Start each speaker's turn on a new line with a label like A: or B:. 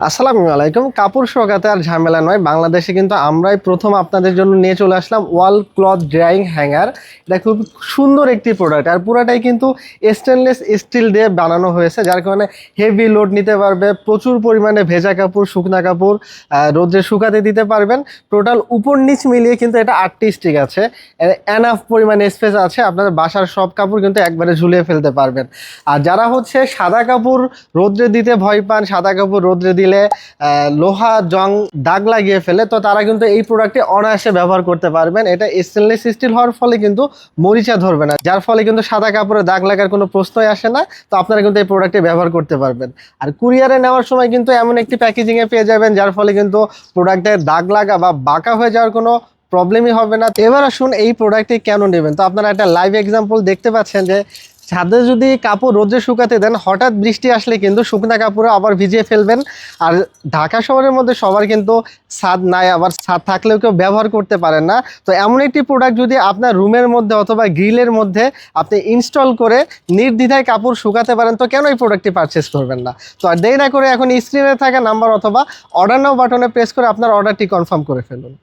A: আসসালামু আলাইকুম। কাপড় শোকাতে আর ঝামেলা নয়। বাংলাদেশে কিন্তু আমরাই প্রথম আপনাদের জন্য নিয়ে চলে আসলাম ওয়াল ক্লথ ড্রাইং হ্যাঙ্গার। এটা খুব সুন্দর একটি প্রোডাক্ট আর পুরাটাই কিন্তু স্টেনলেস স্টিল দিয়ে বানানো হয়েছে, যার কারণে হেভি লোড নিতে পারবে, প্রচুর পরিমাণে ভেজা কাপড়, শুকনা কাপড় রোদ্রে শুকাতে দিতে পারবেন। টোটাল উপর নিচ মিলিয়ে কিন্তু এটা আটটি স্টিক আছে। এনাফ পরিমাণে স্পেস আছে। আপনাদের বাসার সব কাপড় কিন্তু একবারে ঝুলিয়ে ফেলতে পারবেন। আর যারা হচ্ছে সাদা কাপড় রোদ্রে দিতে ভয় পান, সাদা কাপড় রোদ্রে দিলে লোহা জং দাগ লাগিয়ে ফেলে, তো তারা কিন্তু এই প্রোডাক্টটি অনায়াসে ব্যবহার করতে পারবেন। এটা স্টেনলেস স্টিল হওয়ার ফলে কিন্তু মরিচা ধরবে না, যার ফলে কিন্তু সাদা কাপড়ে দাগ লাগার কোনো প্রশ্নই আসে না, তো আপনারা কিন্তু এই প্রোডাক্টটি ব্যবহার করতে পারবেন। আর কুরিয়ারে নেওয়ার সময় কিন্তু এমন একটি প্যাকেজিংয়ে পেয়ে যাবেন, যার ফলে কিন্তু প্রোডাক্টের দাগ লাগা বা বাঁকা হয়ে যাওয়ার কোনো প্রবলেমই হবে না। এবার আসুন এই প্রোডাক্টটি কেন নেবেন? তো আপনারা একটা লাইভ এক্সাম্পল দেখতে পাচ্ছেন যে ছাদে যদি কাপড় রোদে শুকাতে দেন, হঠাৎ বৃষ্টি আসলে কিন্তু শুকনা কাপড়ে আবার ভিজিয়ে ফেলবেন। আর ঢাকা শহরের মধ্যে সবার কিন্তু ছাদ নাই, আবার ছাদ থাকলেও কেউ ব্যবহার করতে পারেন না। তো এমন একটি প্রোডাক্ট যদি আপনার রুমের মধ্যে অথবা গ্রিলের মধ্যে আপনি ইনস্টল করে নির্দ্বিধায় কাপড় শুকাতে পারেন, তো কেন এই প্রোডাক্টটি পারচেস করবেন না? তো আর দেরি না করে এখন স্ক্রিনে থাকা নাম্বার অথবা অর্ডার নাও বাটনে প্রেস করে আপনার অর্ডারটি কনফার্ম করে ফেলুন।